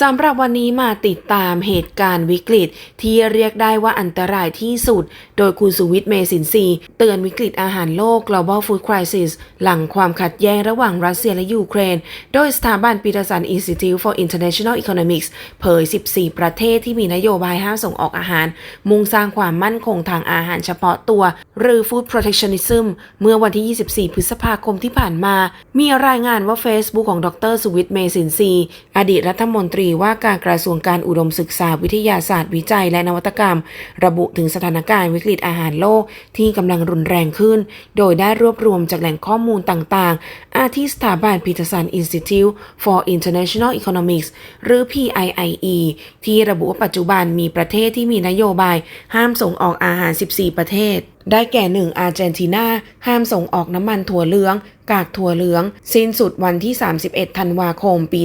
สำหรับวันนี้มาติดตามเหตุการณ์วิกฤต ที่เรียกได้ว่าอันตรายที่สุด โดยคุณสุวิทย์เมสินทรีเตือนวิกฤตอาหารโลก global food crisis หลังความขัดแย้งระหว่างรัสเซียและยูเครน โดยสถาบันปีเตอร์สัน Institute for International Economics เผย 14 ประเทศที่มีนโยบายห้ามส่งออกอาหาร มุ่งสร้างความมั่นคงทางอาหารเฉพาะตัว หรือ food protectionism เมื่อวันที่ 24 พฤษภาคมที่ผ่านมา มีรายงานว่า Facebook ของดรสุวิทย์เมสินทรีอดีตรัฐมนตรีว่าการกระทรวงการอุดมศึกษาวิทยาศาสตร์วิจัยและนวัตกรรม ระบุถึงสถานการณ์วิกฤตอาหารโลกที่กำลังรุนแรงขึ้น โดยได้รวบรวมจากแหล่งข้อมูลต่างๆ อาทิสถาบัน Peterson Institute for International Economics หรือ PIIE ที่ระบุว่าปัจจุบันมีประเทศที่มีนโยบาย ห้ามส่งออกอาหาร 14 ประเทศ ได้แก่ 1. อาร์เจนตินาห้ามส่งออกน้ำมันถั่วเหลือง กากถั่วเหลือง สิ้นสุดวันที่ 31 ธันวาคม ปี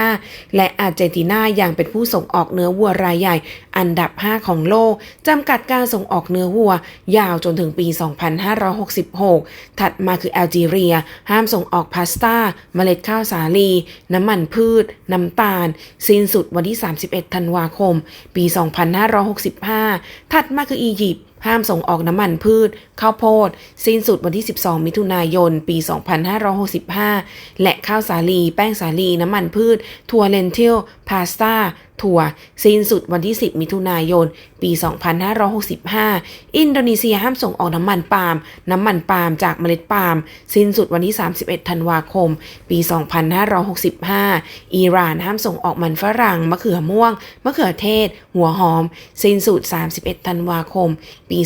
2565 และอาร์เจนตินาอยังเป็นผู้ส่งออกเนื้อวัวรายใหญ่ อันดับ 5 ของโลกจำกัดการส่งออกเนื้อวัว ยาวจนถึงปี 2566 ถัดมาคือแอลจีเรีย ห้ามส่งออกพาสต้า เมล็ดข้าวสาลี น้ำมันพืช น้ำตาล สิ้นสุดวันที่ 31 ธันวาคม ปี 2565 ถัดมาคืออียิปต์ ห้ามส่งออกน้ำมันพืช ข้าวโพด สิ้นสุดวันที่ 12 มิถุนายน ปี 2565 และข้าวสาลี แป้งสาลี น้ำมันพืช ถั่วเลนทิล พาสต้า ถั่วสิ้นสุดวันที่ 10 มิถุนายน ปี 2565 อินโดนีเซียห้ามส่งออกน้ำมันปาล์ม น้ำมันปาล์มจากเมล็ดปาล์ม สิ้นสุดวันที่ 31 ธันวาคม ปี 2565 อิหร่านห้ามส่งออกมันฝรั่ง มะเขือม่วง มะเขือเทศ หัวหอม สิ้นสุด 31 ธันวาคม ปี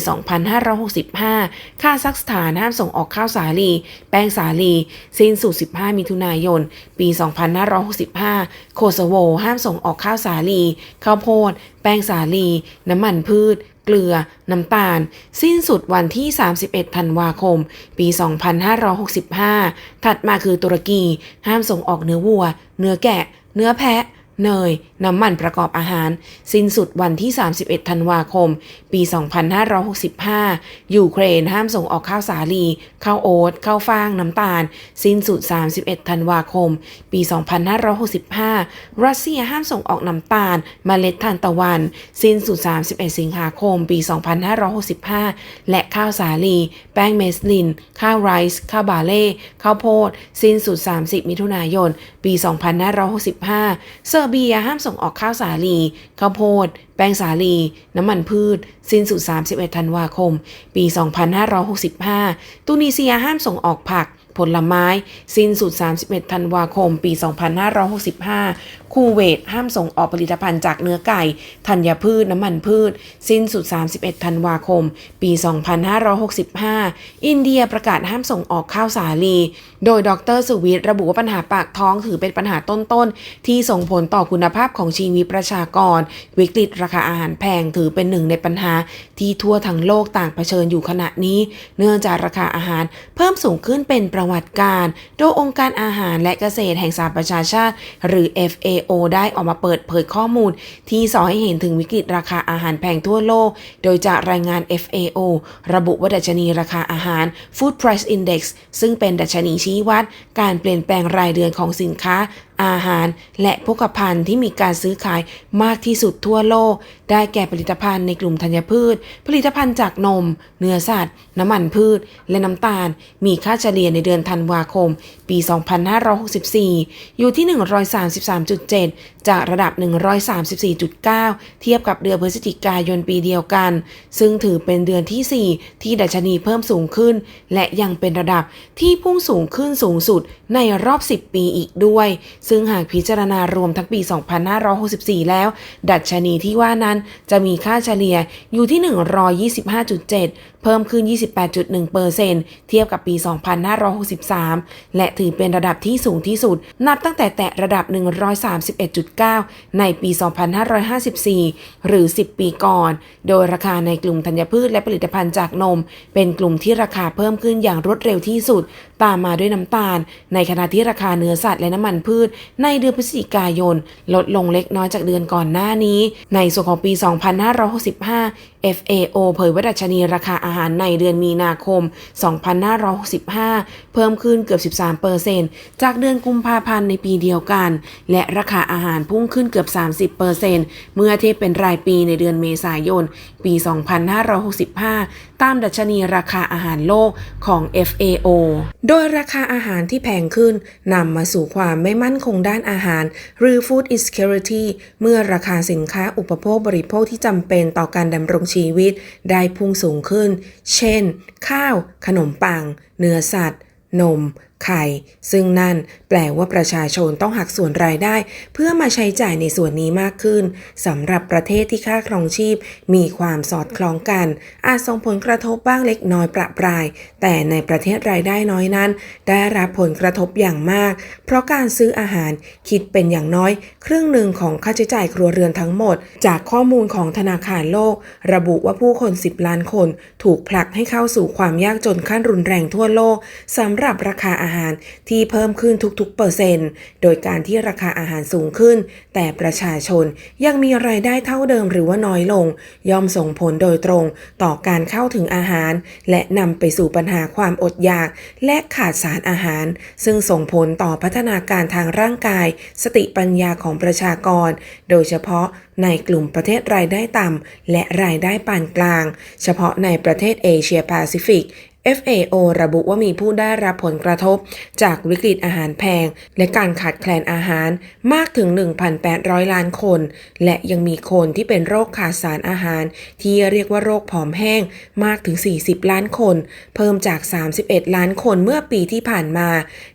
2565 คาซัคสถานห้ามส่งออกข้าวสาลี แป้งสาลี สิ้นสุด 15 มิถุนายน ปี 2565 โคโซโวห้ามส่งออกข้าวสาลี ข้าวโพด แป้งสาลี น้ำมันพืช เกลือ น้ำตาล สิ้นสุดวันที่ 31 ธันวาคม ปี 2565 ถัดมาคือตุรกี ห้ามส่งออกเนื้อวัว เนื้อแกะ เนื้อแพะ เนย น้ำมันประกอบอาหาร สิ้นสุดวันที่ 31 ธันวาคม ปี 2565 ยูเครนห้ามส่งออกข้าวสาลี ข้าวโอ๊ต ข้าวฟ่าง น้ำตาล สิ้นสุด 31 ธันวาคม ปี 2565 รัสเซียห้ามส่งออกน้ำตาลมเมล็ดทานตะวัน สิ้นสุด 31 สิงหาคม ปี 2565 และ ข้าวสาลี แป้งเมสลิน ข้าวไรซ์ ข้าวบาเล่ ข้าวโพด สิ้นสุด 30 มิถุนายน ปี 2565 เซอร์เบียห้ามส่งออกข้าวสาลี ข้าวโพด แป้งสาลี น้ำมันพืช สิ้นสุด 31 ธันวาคม ปี 2565ตูนิเซียห้ามส่งออกผักผลไม้ สิ้นสุด 31 ธันวาคม ปี 2565 คูเวตห้ามส่งออกผลิตภัณฑ์จากเนื้อไก่ ธัญพืช น้ำมันพืช สิ้นสุด 31 ธันวาคม ปี 2565 อินเดียประกาศห้ามส่งออกข้าวสาลี โดยดรสุวิทย์ระบุว่าปัญหาปากท้องถือเป็นปัญหาต้นๆ ที่ส่งผลต่อคุณภาพของชีวิตประชากร วิกฤตราคาอาหารแพงถือเป็นหนึ่งในปัญหาที่ทั่วทั้งโลกต่างเผชิญอยู่ขณะนี้ เนื่องจากราคาอาหารเพิ่มสูงขึ้นเป็นประวัติการณ์โดยองค์การอาหารและเกษตรแห่งสหประชาชาติ หรือ FAO ได้ออกมาเปิดเผยข้อมูล ที่สอให้เห็นถึงวิกฤตราคาอาหารแพงทั่วโลก โดยจะรายงาน FAO ระบุว่าดัชนีราคาอาหาร Food Price Index ซึ่งเป็นดัชนีชี้วัด การเปลี่ยนแปลงรายเดือนของสินค้า อาหาร และโภคภัณฑ์ที่มีการซื้อขายมากที่สุดทั่วโลก ได้แก่ผลิตภัณฑ์ในกลุ่มธัญพืช ผลิตภัณฑ์จากนม เนื้อสัตว์ น้ำมันพืช และน้ำตาล มีค่าเฉลี่ยในเดือนธันวาคม ปี 2564 อยู่ที่ 133.7 จากระดับ 134.9 เทียบกับเดือนพฤศจิกายนปีเดียวกัน ซึ่งถือเป็นเดือนที่ 4 ที่ดัชนีเพิ่มสูงขึ้น และยังเป็นระดับที่พุ่งสูงขึ้นสูงสุดในรอบ 10 ปีอีกด้วยซึ่งหากพิจารณารวมทั้งปี 2564 แล้ว ดัชนีที่ว่านั้นจะมีค่าเฉลี่ยอยู่ที่ 125.7 เพิ่มขึ้น 28.1%เทียบกับปี 2563 และถือเป็นระดับที่สูงที่สุด นับตั้งแต่แตะระดับ 131.9 ในปี 2554 หรือ 10 ปีก่อน โดยราคาในกลุ่มธัญพืชและผลิตภัณฑ์จากนม เป็นกลุ่มที่ราคาเพิ่มขึ้นอย่างรวดเร็วที่สุด ตามมาด้วยน้ำตาล ในขณะที่ราคาเนื้อสัตว์และน้ำมันพืช ในเดือนพฤศจิกายน ลดลงเล็กน้อยจากเดือนก่อนหน้านี้ ในส่วนของปี 2565 FAO เผยว่าดัชนีราคาอาหารในเดือนมีนาคม 2565 เพิ่มขึ้นเกือบ 13%จากเดือนกุมภาพันธ์ในปีเดียวกัน และราคาอาหารพุ่งขึ้นเกือบ 30%เมื่อเทียบเป็นรายปีในเดือนเมษายน ปี 2565 ตามดัชนีราคาอาหารโลกของ FAO โดยราคาอาหารที่แพงขึ้นนำมาสู่ความไม่มั่นคงด้านอาหาร หรือ food insecurity เมื่อราคาสินค้าอุปโภคบริโภคที่จำเป็นต่อการดำรงชชีวิตได้พุ่งสูงขึ้น เช่น ข้าว ขนมปัง เนื้อสัตว์ นมไข่ซึ่งนั่นแปลว่าประชาชนต้องหักส่วนรายได้ เพื่อมาใช้จ่ายในส่วนนี้มากขึ้นสำหรับประเทศที่ค่าครองชีพ มีความสอดคล้องกัน อาจส่งผลกระทบบ้างเล็กน้อยประปราย แต่ในประเทศรายได้น้อยนั้น ได้รับผลกระทบอย่างมาก เพราะการซื้ออาหารคิดเป็นอย่างน้อย ครึ่งหนึ่งของค่าใช้จ่ายครัวเรือนทั้งหมด จากข้อมูลของธนาคารโลก ระบุว่าผู้คน 10 ล้านคน ถูกผลักให้เข้าสู่ความยากจนขั้นรุนแรงทั่วโลกสำหรับราคาอาหารที่เพิ่มขึ้นทุกๆเปอร์เซ็นต์ โดยการที่ราคาอาหารสูงขึ้น แต่ประชาชนยังมีรายได้เท่าเดิมหรือว่าน้อยลง ย่อมส่งผลโดยตรง ต่อการเข้าถึงอาหาร และนำไปสู่ปัญหาความอดอยาก และขาดสารอาหาร ซึ่งส่งผลต่อพัฒนาการทางร่างกาย สติปัญญาของประชากร โดยเฉพาะในกลุ่มประเทศรายได้ต่ำและรายได้ปานกลาง เฉพาะในประเทศเอเชียแปซิฟิก FAO ระบุว่ามีผู้ได้รับผลกระทบ จากวิกฤตอาหารแพง และการขาดแคลนอาหารมากถึง 1,800 ล้านคน และยังมีคนที่เป็นโรคขาดสารอาหาร ที่เรียกว่าโรคผอมแห้งมากถึง 40 ล้านคน เพิ่มจาก 31 ล้านคนเมื่อปีที่ผ่านมา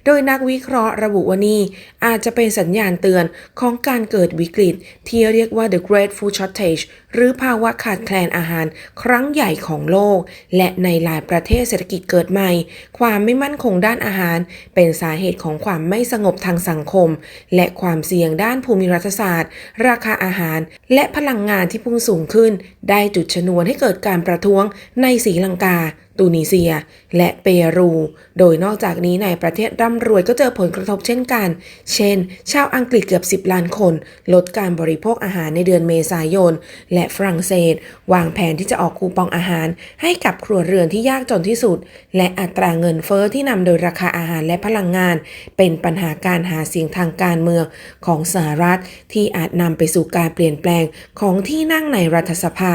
โดยนักวิเคราะห์ระบุว่านี่อาจจะเป็นสัญญาณเตือนของการเกิดวิกฤต ที่เรียกว่า the Great Food Shortage หรือภาวะขาดแคลนอาหารครั้งใหญ่ของโลก และในหลายประเทศเศรษฐกิจเกิดใหม่ ความไม่มั่นคงด้านอาหาร เป็นสาเหตุของความไม่สงบทางสังคม และความเสี่ยงด้านภูมิรัฐศาสตร์ ราคาอาหาร และพลังงานที่พุ่งสูงขึ้น ได้จุดชนวนให้เกิดการประท้วงในสีลังกา ตูนิเซีย และเปรู โดยนอกจากนี้ในประเทศร่ำรวยก็เจอผลกระทบเช่นกัน เช่น ชาวอังกฤษเกือบ 10 ล้านคน ลดการบริโภคอาหารในเดือนเมษายน และฝรั่งเศส วางแผนที่จะออกคูปองอาหาร ให้กับครัวเรือนที่ยากจนที่สุด และอัตราเงินเฟอ้อที่นำโดยราคาอาหารและพลังงาน เป็นปัญหาการหาเสียงทางการเมืองของสหรัฐที่อาจนำไปสู่การเปลี่ยนแปลงของที่นั่งในรัฐสภา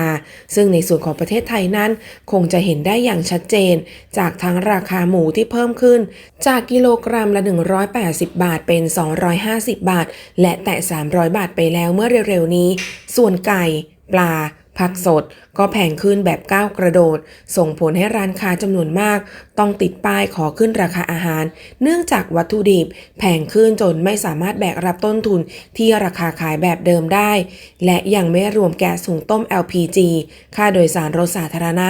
ซึ่งในส่วนของประเทศไทยนั้น คงจะเห็นได้อย่างชัดเจน จากทั้งราคาหมูที่เพิ่มขึ้น จากกิโลกรัมละ 180 บาทเป็น 250 บาท และแตะ 300 บาทไปแล้วเมื่อเร็วๆนี้ ส่วนไก่ ปลา ผักสดก็แพงขึ้นแบบก้าวกระโดด ส่งผลให้ร้านค้าจำนวนมาก ต้องติดป้ายขอขึ้นราคาอาหาร เนื่องจากวัตถุดิบ แพงขึ้นจนไม่สามารถแบกรับต้นทุนที่ราคาขายแบบเดิมได้ และยังไม่รวมแก๊สหุงต้ม LPG ค่าโดยสารรถสาธารณะ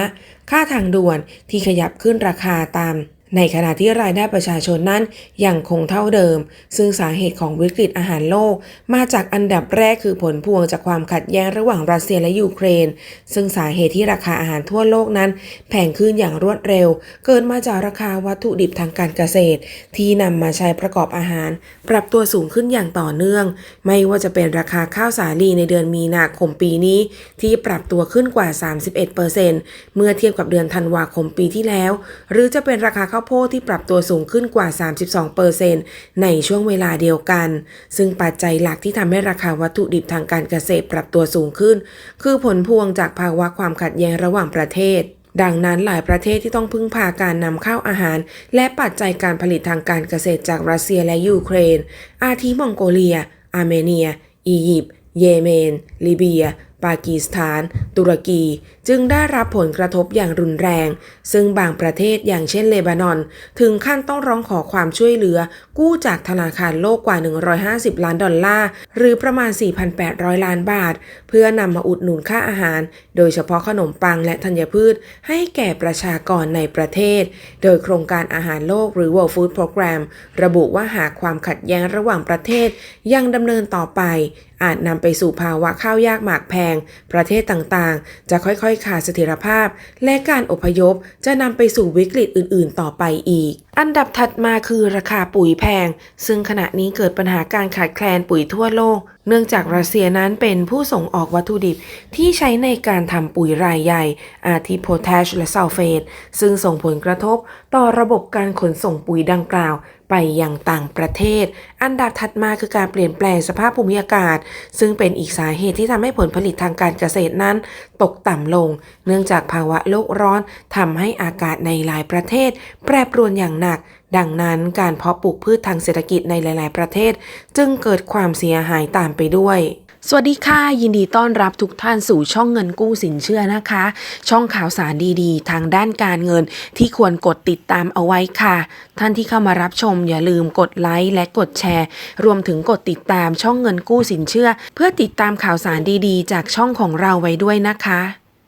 ค่าทางด่วนที่ขยับขึ้นราคาตาม ในขณะที่รายได้ประชาชนนั้นยังคงเท่าเดิม ซึ่งสาเหตุของวิกฤตอาหารโลก มาจากอันดับแรกคือผลพวงจากความขัดแย้งระหว่างรัสเซียและยูเครน ซึ่งสาเหตุที่ราคาอาหารทั่วโลกนั้น แพงขึ้นอย่างรวดเร็ว เกิดมาจากราคาวัตถุดิบทางการเกษตร ที่นำมาใช้ประกอบอาหาร ปรับตัวสูงขึ้นอย่างต่อเนื่อง ไม่ว่าจะเป็นราคาข้าวสาลีในเดือนมีนาคมปีนี้ ที่ปรับตัวขึ้นกว่า 31%เมื่อเทียบกับเดือนธันวาคมปีที่แล้ว หรือจะเป็นราคาข้าวโพดที่ปรับตัวสูงขึ้นกว่า 32%ในช่วงเวลาเดียวกัน ซึ่งปัจจัยหลักที่ทำให้ราคาวัตถุดิบทางการเกษตรปรับตัวสูงขึ้น คือผลพวงจากภาวะความขัดแย้งระหว่างประเทศดังนั้นหลายประเทศที่ต้องพึ่งพาการนำเข้าอาหาร และปัจจัยการผลิตทางการเกษตรจากรัสเซียและยูเครน อาทิมองโกเลีย อาร์เมเนีย อียิปต์ เยเมน ลิเบีย ปากีสถาน ตุรกี จึงได้รับผลกระทบอย่างรุนแรง ซึ่งบางประเทศอย่างเช่นเลบานอน ถึงขั้นต้องร้องขอความช่วยเหลือ กู้จากธนาคารโลกกว่า 150 ล้านดอลลาร์ หรือประมาณ 4,800 ล้านบาท เพื่อนำมาอุดหนุนค่าอาหาร โดยเฉพาะขนมปังและธัญพืช ให้แก่ประชากรในประเทศ โดยโครงการอาหารโลกหรือ World Food Program ระบุว่าหากความขัดแย้งระหว่างประเทศยังดำเนินต่อไปอาจนำไปสู่ภาวะข้าวยากหมากแพง ประเทศต่างๆ จะค่อยๆ ขาดเสถียรภาพ และการอพยพจะนำไปสู่วิกฤตอื่นๆ ต่อไปอีก อันดับถัดมาคือราคาปุ๋ยแพง ซึ่งขณะนี้เกิดปัญหาการขาดแคลนปุ๋ยทั่วโลก เนื่องจากรัสเซียนั้นเป็นผู้ส่งออกวัตถุดิบที่ใช้ในการทำปุ๋ยรายใหญ่ อาทิโพแทชและซัลเฟต ซึ่งส่งผลกระทบต่อระบบการขนส่งปุ๋ยดังกล่าวไปยังต่างประเทศ อันดับถัดมาคือการเปลี่ยนแปลงสภาพภูมิอากาศ ซึ่งเป็นอีกสาเหตุที่ทำให้ผลผลิตทางการเกษตรนั้น ตกต่ำลง เนื่องจากภาวะโลกร้อนทำให้อากาศในหลายประเทศ แปรปรวนอย่างหนักหนัก ดังนั้นการเพาะปลูกพืชทางเศรษฐกิจในหลาย ๆ ประเทศ จึงเกิดความเสียหายตามไปด้วยสวัสดีค่ะ ยินดีต้อนรับทุกท่านสู่ช่องเงินกู้สินเชื่อนะคะ ช่องข่าวสารดีๆ ทางด้านการเงินที่ควรกดติดตามเอาไว้ค่ะ ท่านที่เข้ามารับชมอย่าลืมกดไลค์และกดแชร์ รวมถึงกดติดตามช่องเงินกู้สินเชื่อ เพื่อติดตามข่าวสารดีๆ จากช่องของเราไว้ด้วยนะคะ